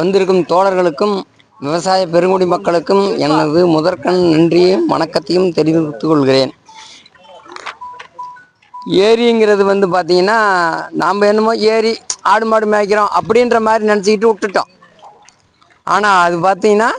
வந்திருக்கும் தோழர்களுக்கும் விவசாய பெருங்குடி மக்களுக்கும் எனது முதற்கண் நன்றியையும் வணக்கத்தையும் தெரிவித்துக் கொள்கிறேன். ஏரிங்கிறது வந்து பார்த்தீங்கன்னா நாம் என்னமோ ஏரி ஆடு மாடு மேய்க்கிறோம் அப்படின்ற மாதிரி நினச்சிக்கிட்டு விட்டுட்டோம். ஆனால் அது பார்த்தீங்கன்னா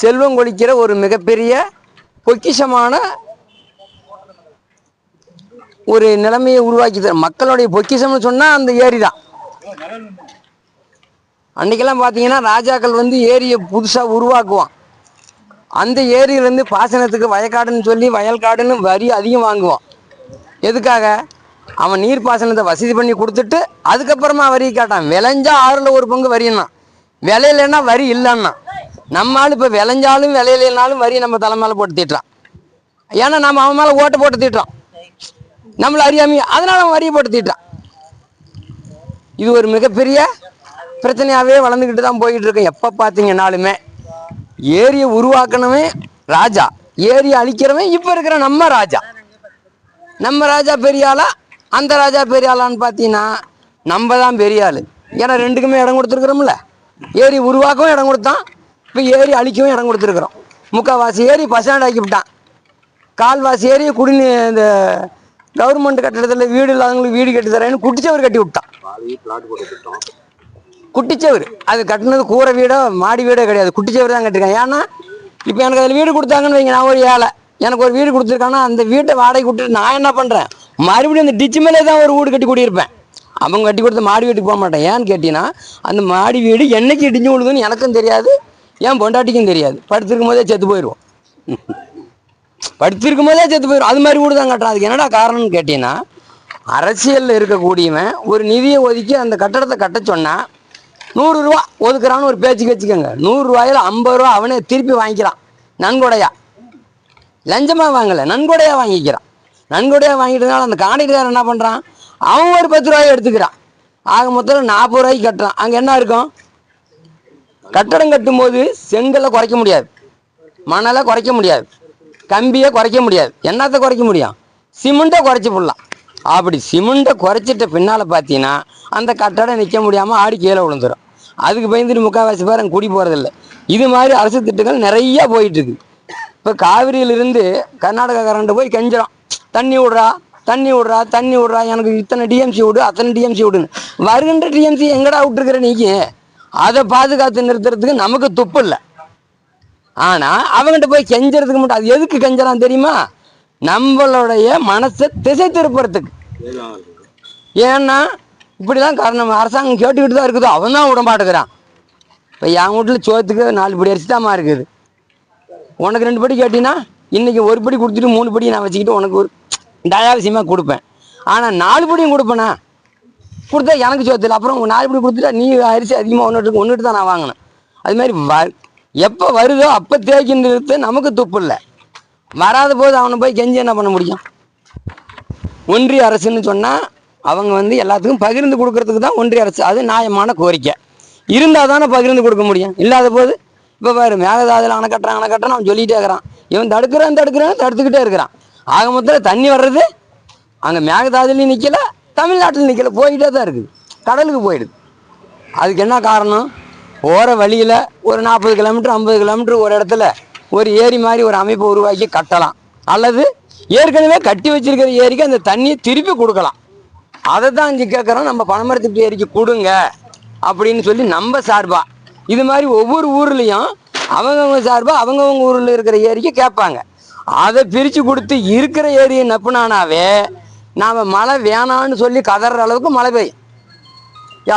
செல்வம் கொளிக்கிற ஒரு மிகப்பெரிய பொக்கிஷமான ஒரு நிலைமையை உருவாக்கி தரும் மக்களுடைய பொக்கிஷம்னு சொன்னால் அந்த ஏரி தான் அன்றைக்கெல்லாம் பார்த்தீங்கன்னா ராஜாக்கள் வந்து ஏரியை புதுசாக உருவாக்குவான். அந்த ஏரியிலேருந்து பாசனத்துக்கு வயக்காடுன்னு சொல்லி வயல்காடுன்னு வரி அதிகம் வாங்குவான். எதுக்காக? அவன் நீர் பாசனத்தை வசதி பண்ணி கொடுத்துட்டு அதுக்கப்புறமா வரி காட்டான். விளைஞ்சா ஆறில் ஒரு பங்கு வரின்னா. விளையிலன்னா வரி இல்லைன்னா. நம்ம இப்போ விளைஞ்சாலும் விளையிலனாலும் வரி நம்ம தலை மேலே போட்டு தீட்டுறான். ஏன்னா நம்ம அவன் மேலே ஓட்டை போட்டு தீட்டுறான். நம்மளை அறியாமையே. அதனால அவன் வரியை போட்டு தீட்டுறான். இது ஒரு மிகப்பெரிய பிரச்சனையாகவே வளர்ந்துக்கிட்டு தான் போய்கிட்டு இருக்கோம் எப்போ பார்த்தீங்கன்னாலுமே ஏரியை உருவாக்கணுமே ராஜா. ஏரியை அழிக்கிறவன் இப்போ இருக்கிற நம்ம ராஜா. நம்ம ராஜா பெரியாளா அந்த ராஜா பெரியாளான்னு பார்த்தீங்கன்னா நம்ம தான் பெரியாள் ஏன்னா ரெண்டுக்குமே இடம் கொடுத்துருக்குறோம்ல. ஏரி உருவாக்கவும் இடம் கொடுத்தான். இப்போ ஏரி அழிக்கவும் இடம் கொடுத்துருக்குறோம். முக்கால்வாசி ஏரி பசாண்ட் ஆக்கி விட்டான். கால்வாசி ஏரி குடிநீ இந்த கவர்மெண்ட் கட்டிடத்தில் வீடு இல்லாதவங்களுக்கு வீடு கட்டி தரேன்னு குட்டிச்சவர் கட்டி விட்டான். குட்டிச்சவர். அது கட்டினது கூரை வீடோ மாடி வீடோ கிடையாது. குட்டிச்சவர் தான் கட்டிருக்கேன் ஏன்னா இப்போ எனக்கு அதில் வீடு கொடுத்தாங்கன்னு வைங்க நான் ஒரு ஏழை. எனக்கு ஒரு வீடு கொடுத்துருக்காங்கன்னா அந்த வீட்டை வாடகை கொடுத்துட்டு நான் என்ன பண்ணுறேன் மறுபடியும் அந்த டிச்சு மேலே தான் ஒரு வீடு கட்டி குடியிருப்பேன். அவங்க கட்டி கொடுத்த மாடி வீட்டுக்கு போக மாட்டேன். ஏன்னு கேட்டிங்கன்னா அந்த மாடி வீடு என்னைக்கு இடிஞ்சு விழுதுன்னு எனக்கும் தெரியாது. ஏன் பொண்டாட்டிக்கும் தெரியாது. படுத்திருக்கும் போதே செத்து போயிடுவோம். படுத்திருக்கும் போதே செத்து போயிடும் அது மாதிரி வீடு தான் கட்டுறேன். அதுக்கு என்னடா காரணம்னு கேட்டீங்கன்னா அரசியலில் இருக்கக்கூடியவன் ஒரு நிதியை ஒதுக்கி அந்த கட்டடத்தை கட்ட சொன்னால் நூறுரூவா ஒதுக்குறான்னு ஒரு பேச்சுக்கு வச்சுக்கோங்க. நூறுரூவாயில் ஐம்பது ரூபா அவனே திருப்பி வாங்கிக்கிறான். நன்கொடையா. லஞ்சமாக வாங்கலை. நன்கொடையாக வாங்கிக்கிறான். நன்கொடையாக வாங்கிட்டதுனால அந்த காணிக்காரன் என்ன பண்ணுறான் அவன் ஒரு பத்து ரூபாயை எடுத்துக்கிறான். ஆக மொத்தம் நாற்பது ரூபாய்க்கு கட்டுறான். அங்கே என்ன இருக்கும்? கட்டடம் கட்டும்போது செங்கலை குறைக்க முடியாது. மணலை குறைக்க முடியாது. கம்பியை குறைக்க முடியாது. என்னத்தை குறைக்க முடியும்? சிமெண்ட்டை குறைச்சி போடலாம். அப்படி சிமெண்ட்டை குறைச்சிட்ட பின்னால் பார்த்தீங்கன்னா அந்த கட்டடம் நிற்க முடியாமல் ஆடி கீழே விழுந்துடும் அதுக்கு பயந்துட்டு முக்கால்வாசி பேர் அங்கே குடி போகிறதில்ல இது மாதிரி அரசு திட்டங்கள் நிறையா போயிட்டுருக்கு. இப்போ காவிரியிலிருந்து கர்நாடகா கரண்ட் போய் கெஞ்சிடும் தண்ணி விட்றா தண்ணி விட்றா தண்ணி விட்றா எனக்கு இத்தனை டிஎம்சி விடு அத்தனை டிஎம்சி விடுன்னு. வருகின்ற டிஎம்சி எங்கடா விட்டுருக்குற நீக்கி அதை பாதுகாத்து நிறுத்துறதுக்கு நமக்கு துப்பு இல்லை. ஆனால் அவங்ககிட்ட போய் கெஞ்சறதுக்கு மட்டும் அது எதுக்கு கெஞ்சலாம் தெரியுமா? நம்மளுடைய மனசை திசை திருப்புறதுக்கு. ஏன்னா இப்படிதான் காரணம். அரசாங்கம் கேட்டுக்கிட்டு தான் இருக்குது. அவன் தான் உடம்பாட்டுக்கிறான் இப்போ என் வீட்டில் சோத்துக்கு நாலு படி அரிசி தாம்மா இருக்குது. உனக்கு ரெண்டு படி கேட்டினா இன்னைக்கு ஒரு படி கொடுத்துட்டு மூணு படி நான் வச்சுக்கிட்டு உனக்கு ஒரு டயாவசியமாக கொடுப்பேன். ஆனால் நாலு படியும் கொடுப்பேனா? கொடுத்தா எனக்கு சோத்தில் அப்புறம் நாலு படி கொடுத்துட்டா நீ அரிசி அதிகமாக ஒன்றுட்டு ஒன்றுட்டு தான் நான் வாங்கினேன். அது மாதிரி வ எப்போ வருதோ அப்போ தேய்க்கின்றது நமக்கு துப்பு இல்லை. வராத போது அவனை போய் கெஞ்சி என்ன பண்ண முடியும்? ஒன்றிய அரசுன்னு சொன்னால் அவங்க வந்து எல்லாத்துக்கும் பகிர்ந்து கொடுக்கறதுக்கு தான் ஒன்றிய அரசு அது நியாயமான கோரிக்கை. இருந்தால் தானே பகிர்ந்து கொடுக்க முடியும். இல்லாத போது இப்போ பாரு மேகதாதில் அணை கட்டுறான் அணை கட்டுறான் அவன் சொல்லிகிட்டே இருக்கிறான். இவன் தடுக்கிறான் தடுக்கிறான் தடுத்துக்கிட்டே இருக்கிறான். ஆக மொத்தத்தில் தண்ணி வர்றது அங்கே மேகதாதுலையும் நிற்கல தமிழ்நாட்டில் நிற்கல போயிட்டே தான் இருக்குது. கடலுக்கு போயிடுது. அதுக்கு என்ன காரணம்? போகிற வழியில் ஒரு நாற்பது கிலோமீட்டர் ஐம்பது கிலோமீட்டர் ஒரு இடத்துல ஒரு ஏரி மாதிரி ஒரு அமைப்பை உருவாக்கி கட்டலாம். அல்லது ஏற்கனவே கட்டி வச்சிருக்கிற ஏரிக்கு அந்த தண்ணியை திருப்பி கொடுக்கலாம். அதை தான் இங்கே கேட்குறோம் நம்ம பனைமரத்துக்கு ஏரிக்கு கொடுங்க அப்படின்னு சொல்லி நம்ம சார்பா. இது மாதிரி ஒவ்வொரு ஊர்லேயும் அவங்கவுங்க சார்பாக அவங்கவுங்க ஊரில் இருக்கிற ஏரிக்கு கேட்பாங்க. அதை பிரித்து கொடுத்து இருக்கிற ஏரியை நப்புனானாவே நாம் மழை வேணான்னு சொல்லி கதற அளவுக்கு மழை பெய்யும்.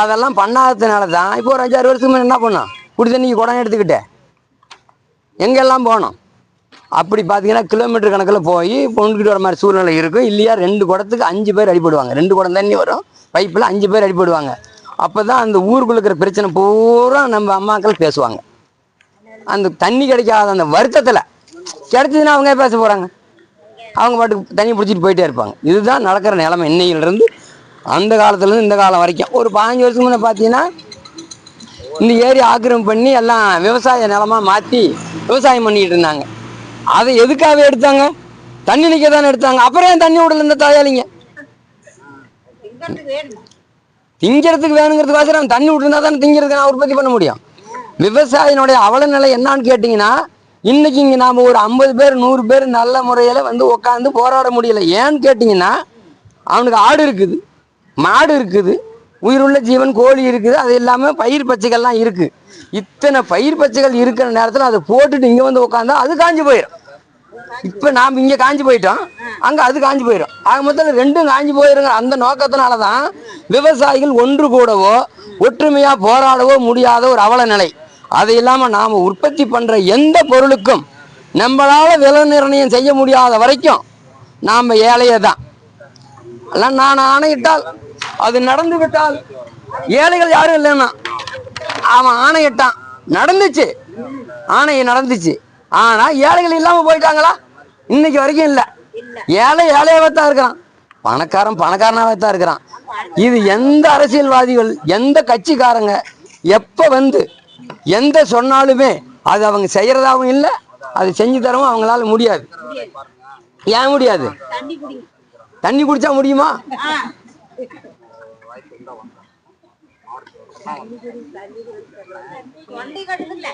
அதெல்லாம் பண்ணாததுனால தான் இப்போ ஒரு அஞ்சாறு வருஷத்துக்கு முன்னாடி என்ன பண்ணோம்? குடி தண்ணிக்கு குடம் எடுத்துக்கிட்டேன். எங்கெல்லாம் போனோம்? அப்படி பார்த்தீங்கன்னா கிலோமீட்டர் கணக்கில் போய் பொண்ணுக்கிட்டு வர மாதிரி சூழ்நிலை இருக்கும். இல்லையா ரெண்டு குடத்துக்கு அஞ்சு பேர் அடிப்படுவாங்க ரெண்டு குடம் தண்ணி வரும். பைப்பில் அஞ்சு பேர் அடிப்படுவாங்க அப்போ தான் அந்த ஊருக்குள்ள இருக்கிற பிரச்சனை பூரா நம்ம அம்மாக்கள் பேசுவாங்க. அந்த தண்ணி கிடைக்காத அந்த வருத்தத்தில் கிடைச்சதுன்னா அவங்க பேச போகிறாங்க அவங்க பாட்டுக்கு தண்ணி பிடிச்சிட்டு போயிட்டே இருப்பாங்க. இதுதான் நடக்கிற நிலைமை. இன்னையிலிருந்து அந்த காலத்துலேருந்து இந்த காலம் வரைக்கும். ஒரு பதினஞ்சு வருஷத்துக்கு முன்னே பார்த்தீங்கன்னா இந்த ஏரி ஆக்கிரமிப்பு பண்ணி எல்லாம் விவசாய நிலமாக மாற்றி விவசாயம் பண்ணிக்கிட்டு இருந்தாங்க. அதை எதுக்காக எடுத்தாங்க? தண்ணி நிற்க தானே எடுத்தாங்க? அப்புறம் ஏன் தண்ணி விடல இந்த தாயாளிங்க? திங்கிறதுக்கு வேணுங்கிறதுக்கோசரம் தண்ணி விட்டுருந்தா தானே திங்கிறதுக்கு நான் உற்பத்தி பண்ண முடியும். விவசாயினுடைய அவல நிலை என்னான்னு கேட்டிங்கன்னா இன்னைக்கு இங்கே நாம் ஒரு ஐம்பது பேர் நூறு பேர் நல்ல முறையில் வந்து உட்காந்து போராட முடியல. ஏன்னு கேட்டிங்கன்னா அவனுக்கு ஆடு இருக்குது. மாடு இருக்குது. உயிருள்ள ஜீவன் கோழி இருக்குது அது இல்லாமல் பயிர் பச்சைகள்லாம் இருக்குது இத்தனை பயிர் பச்சைகள் இருக்கிற நேரத்தில் அதை போட்டுட்டு இங்கே வந்து உட்காந்தா அது காஞ்சி போயிடும் இப்போ நாம் இங்கே காஞ்சி போயிட்டோம் அங்கே அது காஞ்சி போயிடும் ஆக மொத்தத்தில் ரெண்டும் காஞ்சு போயிருங்க அந்த நோக்கத்தினால தான் விவசாயிகள் ஒன்று கூடவோ ஒற்றுமையாக போராடவோ முடியாத ஒரு அவல நிலை. அது இல்லாமல் நாம் உற்பத்தி பண்ணுற எந்த பொருளுக்கும் நம்மளால் விலை நிர்ணயம் செய்ய முடியாத வரைக்கும் நாம் ஏழையே தான் எல்லாம் நான் ஆணையிட்டால் அது நடந்து விட்டால் ஏழைகள் யாரும் இல்லைன்னா. அவன் ஆணையிட்டான் நடந்துச்சு. ஆணையை நடந்துச்சு. ஆனா ஏழைகள் இல்லாம போயிட்டாங்களா? இன்னைக்கு வரைக்கும் இல்லை. ஏழை ஏழையாவே தான் இருக்கிறான். பணக்காரன் பணக்காரனாவே தான் இருக்கிறான். இது எந்த அரசியல்வாதிகள் எந்த கட்சிக்காரங்க எப்ப வந்து எந்த சொன்னாலுமே அது அவங்க செய்யறதாவும் இல்லை அது செஞ்சு தரவும் அவங்களால முடியாது. ஏன் முடியாது? தண்ணி குடிச்சா முடியுமா? வாய்ப்பு கட்டுல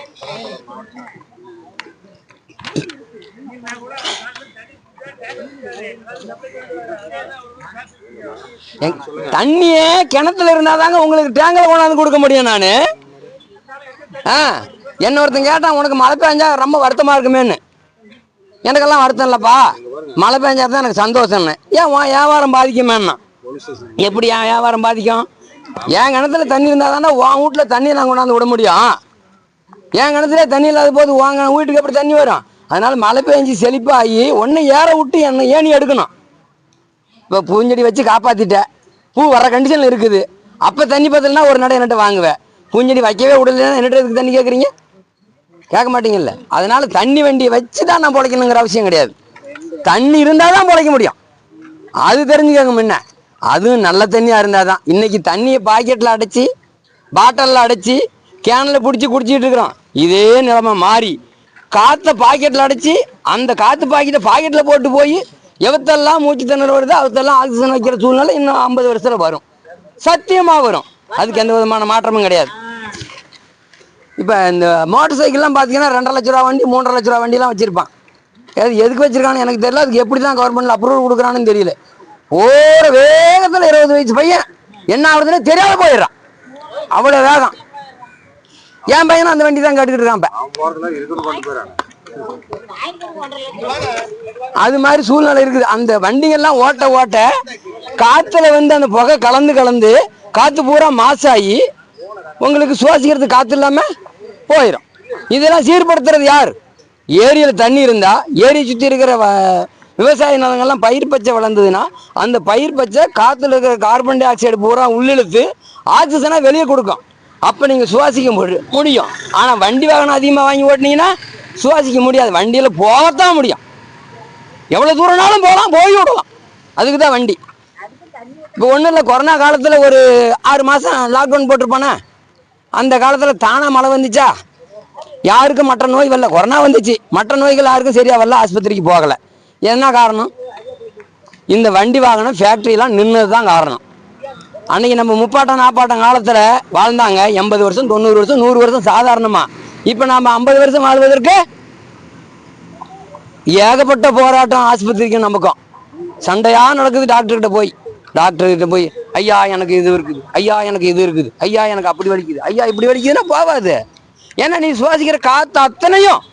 எங்க- தண்ணியே கிணத்துல இருந்தாதாங்க உங்களுக்கு டேங்கில் கொண்டாந்து கொடுக்க முடியும் நான். ஆ என்ன ஒருத்தன் கேட்டான் உனக்கு மழை பெஞ்சா ரொம்ப வருத்தமா இருக்குமேன்னு. எனக்கெல்லாம் வருத்தம் இல்லைப்பா. மழை பெஞ்சா தான் எனக்கு சந்தோஷம்னு. ஏன் உன் வியாபாரம் பாதிக்குமேன்னா. எப்படி என் வியாபாரம் பாதிக்கும்? என் கிணத்துல தண்ணி இருந்தால் தானே உன் வீட்டில் தண்ணி நான் கொண்டாந்து விட முடியும்? என் கிணத்துல தண்ணி இல்லாத போது வாங்க வீட்டுக்கு எப்படி தண்ணி வரும்? அதனால் மழை பெஞ்சு செழிப்பாகி ஒன்று ஏற விட்டு என்ன ஏணி எடுக்கணும். இப்போ பூஞ்செடி வச்சு காப்பாற்றிட்டேன் பூ வர கண்டிஷனில் இருக்குது. அப்போ தண்ணி பத்தலைன்னா ஒரு நடை என்கிட்ட வாங்குவேன். பூஞ்செடி வைக்கவே விடலன்னா என்னட்டு எதுக்கு தண்ணி கேட்குறீங்க கேட்க மாட்டீங்கல்ல. அதனால தண்ணி வண்டியை வச்சு தான் நான் பிழைக்கணுங்கிற அவசியம் கிடையாது. தண்ணி இருந்தால் தான் பிழைக்க முடியும். அது தெரிஞ்சுக்கங்க முன்ன. அதுவும் நல்ல தண்ணியாக இருந்தால் தான் இன்றைக்கி தண்ணியை பாக்கெட்டில் அடைச்சி பாட்டிலில் அடைச்சி கேனில் பிடிச்சி குடிச்சிட்டு இருக்கிறோம். இதே நிலமை மாறி. காற்றை பாக்கெட்டில் அடைச்சி அந்த காற்று பாக்கெட்டை பாக்கெட்டில் போட்டு போய் எவத்தெல்லாம் மூச்சு திணறு வருதோ அவத்தெல்லாம் ஆக்சிஜன் வைக்கிற சூழ்நிலை இன்னும் ஐம்பது வருஷத்தில் வரும். சத்தியமாக வரும். அதுக்கு எந்த விதமான மாற்றமும் கிடையாது. இப்போ இந்த மோட்டர் சைக்கிள்லாம் பார்த்தீங்கன்னா ரெண்டரை லட்ச ரூபா வண்டி மூன்றரை லட்ச ரூபா வண்டிலாம் வச்சுருப்பான். அது எதுக்கு வச்சிருக்கான்னு எனக்கு தெரியல. அதுக்கு எப்படி தான் கவர்மெண்ட்ல அப்ரூவல் கொடுக்குறான்னு தெரியல. ஓர வேகத்தில் இருபது வயசு பையன் என்ன ஆகுதுன்னு தெரியாத போயிடுறான். அவ்வளோ வேகம். என் பையனும் அந்த வண்டி தான் கட்டுக்கிட்டு இருக்கான் அது மாதிரி சூழ்நிலை இருக்குது. அந்த வண்டிங்கெல்லாம் ஓட்ட ஓட்ட காத்துல வந்து அந்த புகை கலந்து கலந்து காத்து பூரா மாசாகி உங்களுக்கு சுவாசிக்கிறது காத்து இல்லாம போயிடும் இதெல்லாம் சீர்படுத்துறது யார்? ஏரியில தண்ணி இருந்தா ஏரியை சுத்தி இருக்கிற விவசாய நிலங்கள்லாம் பயிர் பச்சை வளர்ந்ததுன்னா அந்த பயிர் பச்சை காற்றுல இருக்கிற கார்பன் டை ஆக்சைடு பூரா உள்ளிழுத்து ஆக்சிஜனை வெளியே கொடுக்கும். அப்போ நீங்கள் சுவாசிக்க முடியும். ஆனால் வண்டி வாகனம் அதிகமாக வாங்கி ஓட்டினீங்கன்னா சுவாசிக்க முடியாது. வண்டியில் போகத்தான் முடியும். எவ்வளோ தூரம்னாலும் போகலாம் போய் விடலாம் அதுக்கு தான் வண்டி. இப்போ ஒன்றும் இல்லை கொரோனா காலத்தில் ஒரு ஆறு மாதம் லாக்டவுன் போட்டிருப்பானே அந்த காலத்தில் தானாக மழை வந்துச்சா? யாருக்கும் மற்ற நோய் வரல. கொரோனா வந்துச்சு. மற்ற நோய்கள் யாருக்கும் சரியாக வரல. ஆஸ்பத்திரிக்கு போகலை. என்ன காரணம்? இந்த வண்டி வாகனம் ஃபேக்ட்ரிலாம் நின்னது தான் காரணம். அன்றைக்கி நம்ம முப்பாட்டம் நாப்பாட்டம் காலத்தில் வாழ்ந்தாங்க. எண்பது வருஷம் தொண்ணூறு வருஷம் நூறு வருஷம் சாதாரணமாக இப்போ நாம் ஐம்பது வருஷம் வாழ்வதற்கு ஏகப்பட்ட போராட்டம் ஆஸ்பத்திரிக்கும் நமக்கும். சண்டையாக நடக்குது டாக்டர்கிட்ட போய். டாக்டர்கிட்ட போய் ஐயா எனக்கு இது இருக்குது. ஐயா எனக்கு இது இருக்குது. ஐயா எனக்கு அப்படி வலிக்குது. ஐயா இப்படி வலிக்குதுன்னா போவாது ஏன்னா நீ சுவாசிக்கிற காற்று அத்தனையும்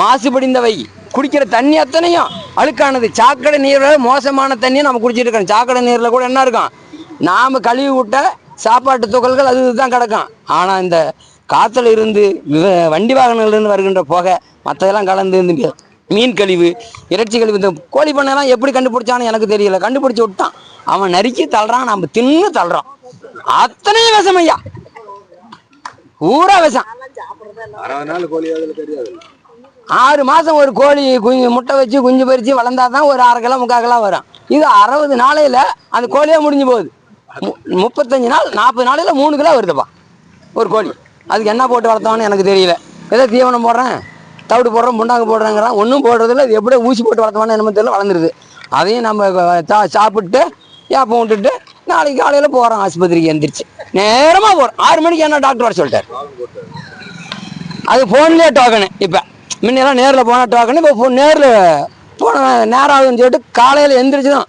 மாசுபடிந்தவை. குடிக்கிற தண்ணி அத்தனையும் அழுக்கானது. சாக்கடை நீரை மோசமான தண்ணியை நம்ம குடிச்சிட்டு இருக்கோம். சாக்கடை நீரில் கூட என்ன இருக்கும்? நாம் கழுவி விட்ட சாப்பாட்டு துகள்கள் அது இதுதான் கிடக்கும். ஆனால் இந்த காற்றுல இருந்து வண்டி வாகனங்கள்ல இருந்து வருகின்ற புகை மற்றதெல்லாம் கலந்து இந்த மீன் கழிவு இறைச்சி கழிவு இந்த கோழி பண்ணையெல்லாம் எப்படி கண்டுபிடிச்சான்னு எனக்கு தெரியல. கண்டுபிடிச்சு விட்டான். அவன் நறுக்கி தள்ளுறான் நம்ம தின்னு தள்ளுறோம். அத்தனையும் விஷம் ஐயா. பூரா விஷம். ஆறு மாதம் ஒரு கோழி குஞ்சு முட்டை வச்சு குஞ்சு பறித்து வளர்ந்தாதான் ஒரு அரை கிலோ முக்கால் கிலோ வரும். இது அறுபது நாளையில் அந்த கோழியே முடிஞ்சு போகுது. மு- முப்பத்தஞ்சு நாள் நாற்பது நாளையில் மூணு கிலோ வருதுப்பா ஒரு கோழி. அதுக்கு என்ன போட்டு வளர்த்தோன்னு எனக்கு தெரியல. ஏதோ தீவனம் போடுறேன் தவிடு போடுறேன் முண்டாங்க போடுறேங்கிறான். ஒன்றும் போடுறதில்ல இது எப்படியோ ஊசி போட்டு வளர்த்தோன்னு என்னமோ தெரியல வளர்ந்துருது. அதையும் நம்ம சா- சாப்பிட்டு ஏப்பம் விட்டுட்டு நாளைக்கு காலையில் போகிறோம் ஆஸ்பத்திரிக்கு எந்திரிச்சு. நேரமாக போகிறோம் ஆறு மணிக்கு என்ன டாக்டர் வர சொல்லிட்டார். அது ஃபோன்லேயே டோக்கனு இப்போ. முன்னெல்லாம் நேரில் போனால் டோக்கனு இப்போ நேரில் போன நேரம் ஆகுதுன்னு சொல்லிட்டு காலையில் எந்திரிச்சு தான்.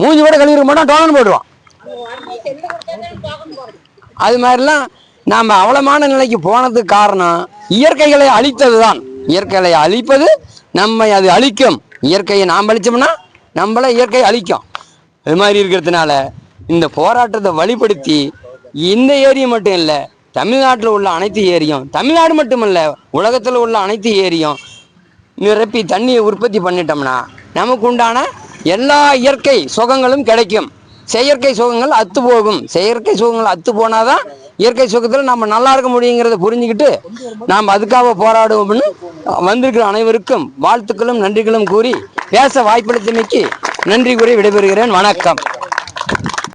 மூஞ்சி கூட கழுவிட மாட்டோம் டோக்கன் போடுவோம் அது மாதிரிலாம் நாம் அவலமான நிலைக்கு போனதுக்கு காரணம் இயற்கைகளை அழித்தது தான் இயற்கைகளை அழிப்பது நம்மை அது அழிக்கும். இயற்கையை நாம் அழிச்சோம்னா நம்மளை இயற்கை அழிக்கும். அது மாதிரி இருக்கிறதுனால இந்த போராட்டத்தை வழிப்படுத்தி இந்த ஏரியா மட்டும் இல்லை தமிழ்நாட்டில் உள்ள அனைத்து ஏரியும் தமிழ்நாடு மட்டுமல்ல உலகத்தில் உள்ள அனைத்து ஏரியும் நிரப்பி தண்ணியை உற்பத்தி பண்ணிட்டோம்னா நமக்கு உண்டான எல்லா இயற்கை சுகங்களும் கிடைக்கும். செயற்கை சுகங்கள் அத்து போகும். செயற்கை சுகங்கள் அத்து போனாதான் இயற்கை சுகத்தில் நம்ம நல்லா இருக்க முடியுங்கிறத புரிஞ்சுக்கிட்டு நாம் அதுக்காக போராடுவோம்னு வந்திருக்கிற அனைவருக்கும் வாழ்த்துக்களும் நன்றிகளும் கூறி பேச வாய்ப்பளித்தமைக்கு நன்றி கூறி விடைபெறுகிறேன். வணக்கம்.